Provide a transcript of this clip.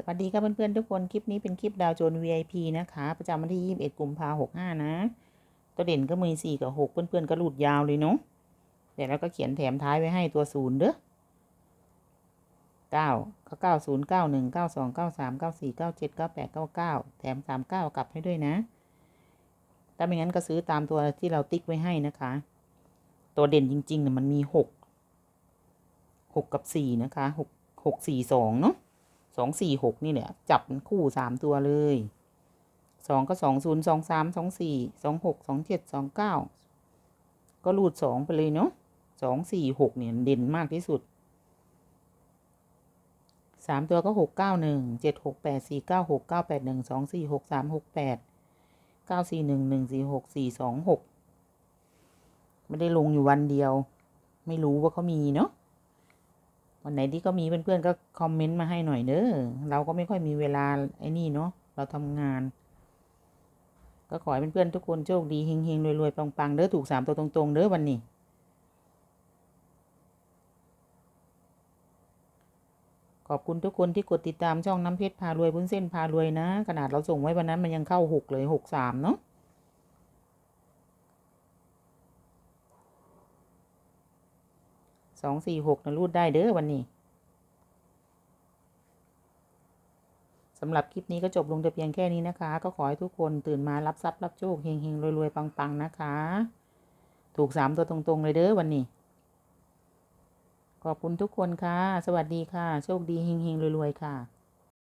สวัสดีครับเพื่อนๆทุกคน คลิปนี้เป็นคลิปดาวโจน VIP นะคะ ประจำวันที่ 21 กุมภาพันธ์65 นะ ตัวเด่นก็มี4กับ 6 เพื่อนๆก็หลุดยาวเลยเนาะแต่แล้วก็เขียนแถมท้ายไว้ให้ตัวศูนย์เด้อ9ก็9 0 9 1 9 2 9 3 9 4 9 7 9 8 9 9แถม39กลับให้ด้วยนะ ถ้าไม่งั้นก็ซื้อตามตัวที่เราติ๊กไว้ให้นะคะ ตัวเด่นจริงๆเนี่ยมันมี6 6กับ4นะคะ6 6 4 2เนาะ สองสี่หกนี่แหละจับคู่สามตัวเลยสองก็สองศูนย์สองสามสองสี่สองหกสองเจ็ดสองเก้าก็รูดสองไปเลยเนาะสองสี่หกเนี่ยเด่นมากที่สุดสามตัวก็หกเก้าหนึ่งเจ็ดหกแปดสี่เก้าหกเก้าแปดหนึ่งสองสี่หกสามหกแปดเก้าสี่หนึ่งหนึ่งสี่หกสี่สองหกไม่ได้ลงอยู่วันเดียว ไม่รู้ว่าเขามีเนาะ วันไหนที่ก็มีเพื่อนๆก็คอมเมนต์มาให้หน่อยเด้อเราก็ไม่ค่อยมีเวลาไอ้นี่เนาะเราทำงาน ก็ขอให้เพื่อนๆทุกคนโชคดีเฮงๆรวยๆปังๆเด้อถูกสามตัวตรงๆเด้อวันนี้ขอบคุณทุกคนที่กดติดตามช่องน้ำเพชรพารวยพุ้นเส้นพารวยนะ ขนาดเราส่งไว้วันนั้นมันยังเข้าหกเลยหกสามเนาะ สองสี่หกนะรูดได้เด้อวันนี้สำหรับคลิปนี้ก็จบลงแต่เพียงแค่นี้นะคะ ก็ขอให้ทุกคนตื่นมารับทรัพย์รับโชคเฮงๆรวยๆ ปังๆ นะคะ ถูกสามตัวตรงๆ เลยเด้อวันนี้ ขอบคุณทุกคนค่ะ สวัสดีค่ะ โชคดีเฮงๆรวยๆ ค่ะ